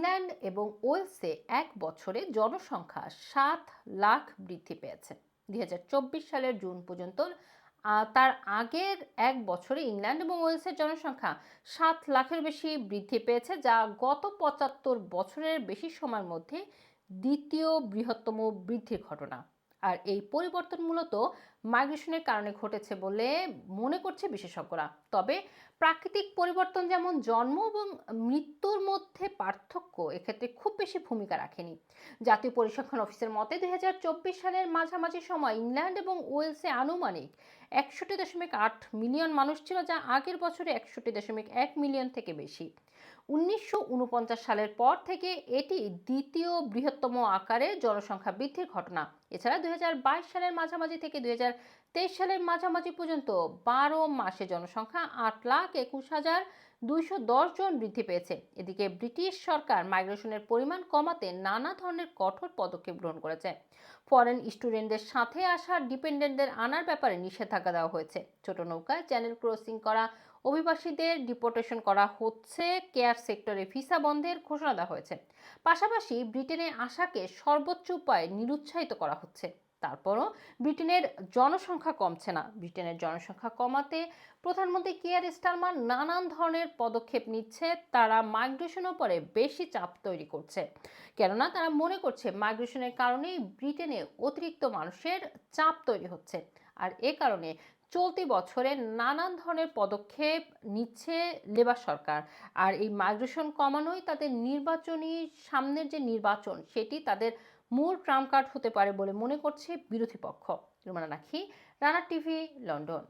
England এবং ওয়েলসে এক বছরে জনসংখ্যা সাত লাখ বৃদ্ধি পেয়েছে। দুই হাজার চব্বিশ সালের জুন পর্যন্ত তার আগের এক বছরে ইংল্যান্ড এবং ওয়েলসের জনসংখ্যা সাত লাখের বেশি বৃদ্ধি পেয়েছে, যা গত পঁচাত্তর বছরের বেশি সময়ের মধ্যে দ্বিতীয় বৃহত্তম বৃদ্ধির ঘটনা। আর এই পরিবর্তন মূলত মাইগ্রেশনের কারণে ঘটেছে বলে মনে করছে বিশেষজ্ঞরা। তবে প্রাকৃতিক পরিবর্তন যেমন জন্ম এবং মৃত্যুর মধ্যে পার্থক্য এক্ষেত্রে খুব বেশি ভূমিকা রাখেনি। জাতীয় পরিসংখ্যান অফিসের মতে দু হাজার চব্বিশ সালের মাঝামাঝি সময় ইংল্যান্ড এবং ওয়েলসে আনুমানিক একষট্টি দশমিক আট মিলিয়ন মানুষ ছিল, যা আগের বছরে একষট্টি দশমিক এক মিলিয়ন থেকে বেশি। উনিশশো উনপঞ্চাশ সালের পর থেকে এটি দ্বিতীয় বৃহত্তম আকারে জনসংখ্যা বৃদ্ধির ঘটনা। এছাড়া দুই হাজার বাইশ সালের মাঝামাঝি থেকে দুই সালের মাঝামাঝি পর্যন্ত বারো মাসে জনসংখ্যা আট লাখ একুশ হাজার দুইশো জন বৃদ্ধি পেয়েছে। এদিকে ব্রিটিশ সরকার মাইগ্রেশনের পরিমাণ কমাতে নানা ধরনের কঠোর পদক্ষেপ গ্রহণ করেছে। ফরেন স্টুডেন্টদের সাথে আসা ডিপেন্ডেন্টদের আনার ব্যাপারে নিষেধাজ্ঞা দেওয়া হয়েছে। ছোট নৌকায় চ্যানেল ক্রসিং করা, অভিবাসীদের ডিপোর্টেশন করা হচ্ছে কেয়ার সেক্টরে ভিসা বন্ধের ঘোষণা দেওয়া হয়েছে। পাশাপাশি ব্রিটেনে আসাকে সর্বোচ্চ উপায়ে নিরুৎসাহিত করা হচ্ছে। তারপরও ব্রিটেনের জনসংখ্যা কমছে না। ব্রিটেনের জনসংখ্যা কমাতে প্রধানমন্ত্রী কেয়ার স্টারমার নানান ধরনের পদক্ষেপ নিচ্ছে। তারা মাইগ্রেশনের উপরে বেশি চাপ তৈরি করছে। কেননা তারা মনে করছে মাইগ্রেশনের কারণেই ব্রিটেনে অতিরিক্ত মানুষের চাপ তৈরি হচ্ছে। আর এ কারণে চলতি বছরে নানান ধরনের পদক্ষেপ নিচ্ছে লেবার সরকার। আর এই মাইগ্রেশন কমানোই তাদের নির্বাচনী সামনের যে নির্বাচন, সেটি তাদের মূল ট্রাম্প কার্ড হতে পারে বলে মনে করছে বিরোধী পক্ষ। রুমানা নাকি, রানা টিভি, লন্ডন।